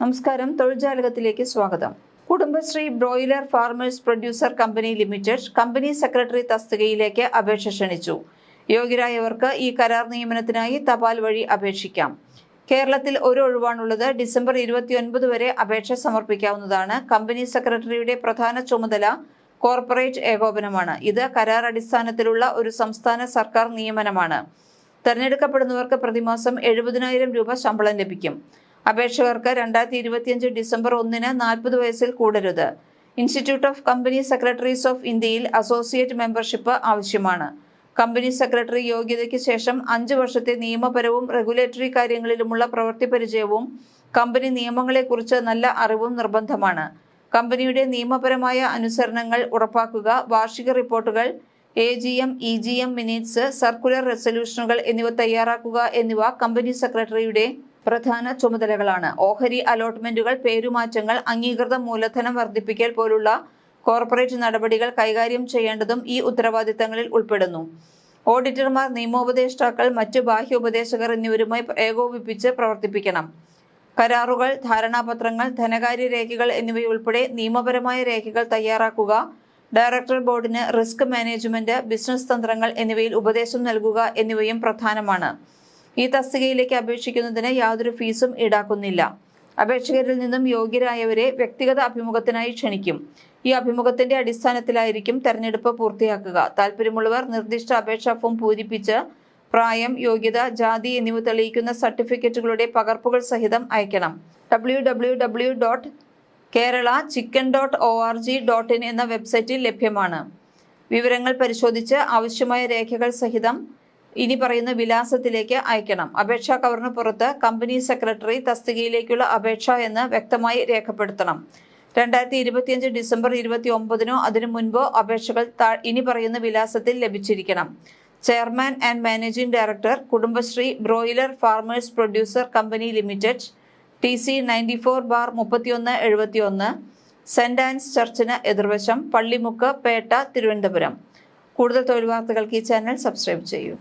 നമസ്കാരം. തൊഴിൽജാലകത്തിലേക്ക് സ്വാഗതം. Kudumbashree broiler farmers producer company limited company secretary തസ്തികയിലേക്ക് അപേക്ഷ ക്ഷണിച്ചു. യോഗ്യരായവർക്ക് ഈ കരാർ നിയമനത്തിനായി തപാൽ വഴി അപേക്ഷിക്കാം. കേരളത്തിൽ ഒരു ഒഴിവാണുള്ളത് ഡിസംബർ ഇരുപത്തിയൊൻപത് വരെ അപേക്ഷ സമർപ്പിക്കാവുന്നതാണ്. കമ്പനി സെക്രട്ടറിയുടെ പ്രധാന ചുമതല കോർപ്പറേറ്റ് ഏകോപനമാണ്. ഇത് കരാർ അടിസ്ഥാനത്തിലുള്ള ഒരു സംസ്ഥാന സർക്കാർ നിയമനമാണ്. തെരഞ്ഞെടുക്കപ്പെടുന്നവർക്ക് പ്രതിമാസം എഴുപതിനായിരം രൂപ ശമ്പളം ലഭിക്കും. അപേക്ഷകർക്ക് രണ്ടായിരത്തി ഇരുപത്തിയഞ്ച് ഡിസംബർ ഒന്നിന് നാൽപ്പത് വയസ്സിൽ കൂടരുത്. Institute of company secretaries of ഇന്ത്യയിൽ അസോസിയേറ്റ് മെമ്പർഷിപ്പ് ആവശ്യമാണ്. കമ്പനി സെക്രട്ടറി യോഗ്യതയ്ക്ക് ശേഷം അഞ്ച് വർഷത്തെ നിയമപരവും റെഗുലേറ്ററി കാര്യങ്ങളിലുമുള്ള പ്രവൃത്തി പരിചയവും കമ്പനി നിയമങ്ങളെക്കുറിച്ച് നല്ല അറിവും നിർബന്ധമാണ്. കമ്പനിയുടെ നിയമപരമായ അനുസരണങ്ങൾ ഉറപ്പാക്കുക വാർഷിക റിപ്പോർട്ടുകൾ A G M E G M minutes circular റെസൊല്യൂഷനുകൾ എന്നിവ തയ്യാറാക്കുക എന്നിവ കമ്പനി സെക്രട്ടറിയുടെ പ്രധാന ചുമതലകളാണ്. ഓഹരി അലോട്ട്മെന്റുകൾ പേരുമാറ്റങ്ങൾ അംഗീകൃത മൂലധനം വർദ്ധിപ്പിക്കൽ പോലുള്ള കോർപ്പറേറ്റ് നടപടികൾ കൈകാര്യം ചെയ്യേണ്ടതും ഈ ഉത്തരവാദിത്തങ്ങളിൽ ഉൾപ്പെടുന്നു. ഓഡിറ്റർമാർ നിയമോപദേഷ്ടാക്കൾ മറ്റ് ബാഹ്യ ഉപദേശകർ എന്നിവരുമായി ഏകോപിപ്പിച്ച് പ്രവർത്തിപ്പിക്കണം. കരാറുകൾ ധാരണാപത്രങ്ങൾ ധനകാര്യ രേഖകൾ എന്നിവയുൾപ്പെടെ നിയമപരമായ രേഖകൾ തയ്യാറാക്കുക ഡയറക്ടർ ബോർഡിന് റിസ്ക് മാനേജ്മെന്റ് ബിസിനസ് തന്ത്രങ്ങൾ എന്നിവയിൽ ഉപദേശം നൽകുക എന്നിവയും പ്രധാനമാണ്. ഈ തസ്തികയിലേക്ക് അപേക്ഷിക്കുന്നതിന് യാതൊരു ഫീസും ഈടാക്കുന്നില്ല. അപേക്ഷകരിൽ നിന്നും യോഗ്യരായവരെ വ്യക്തിഗത അഭിമുഖത്തിനായി ക്ഷണിക്കും. ഈ അഭിമുഖത്തിന്റെ അടിസ്ഥാനത്തിലായിരിക്കും തെരഞ്ഞെടുപ്പ് പൂർത്തിയാക്കുക. താല്പര്യമുള്ളവർ നിർദ്ദിഷ്ട അപേക്ഷാ ഫോം പൂരിപ്പിച്ച് പ്രായം യോഗ്യത ജാതി എന്നിവ തെളിയിക്കുന്ന സർട്ടിഫിക്കറ്റുകളുടെ പകർപ്പുകൾ സഹിതം അയക്കണം. W W W dot Kerala chicken dot O R G dot in എന്ന വെബ്സൈറ്റിൽ ലഭ്യമാണ്. വിവരങ്ങൾ പരിശോധിച്ച് ആവശ്യമായ രേഖകൾ സഹിതം ഇനി പറയുന്ന വിലാസത്തിലേക്ക് അയക്കണം. അപേക്ഷാ കവറിന് പുറത്ത് കമ്പനി സെക്രട്ടറി തസ്തികയിലേക്കുള്ള അപേക്ഷ എന്ന് വ്യക്തമായി രേഖപ്പെടുത്തണം. രണ്ടായിരത്തി ഇരുപത്തിയഞ്ച് ഡിസംബർ ഇരുപത്തി ഒമ്പതിനോ അതിനു മുൻപോ അപേക്ഷകൾ ഇനി പറയുന്ന വിലാസത്തിൽ ലഭിച്ചിരിക്കണം. Chairman and managing director Kudumbashree broiler farmers producer company limited T C ninety four bar മുപ്പത്തിയൊന്ന് എഴുപത്തിയൊന്ന് സെന്റ് ആൻസ് ചർച്ചിന് എതിർവശം പള്ളിമുക്ക് പേട്ട തിരുവനന്തപുരം. കൂടുതൽ തൊഴിൽ വാർത്തകൾക്ക് ഈ ചാനൽ സബ്സ്ക്രൈബ് ചെയ്യൂ.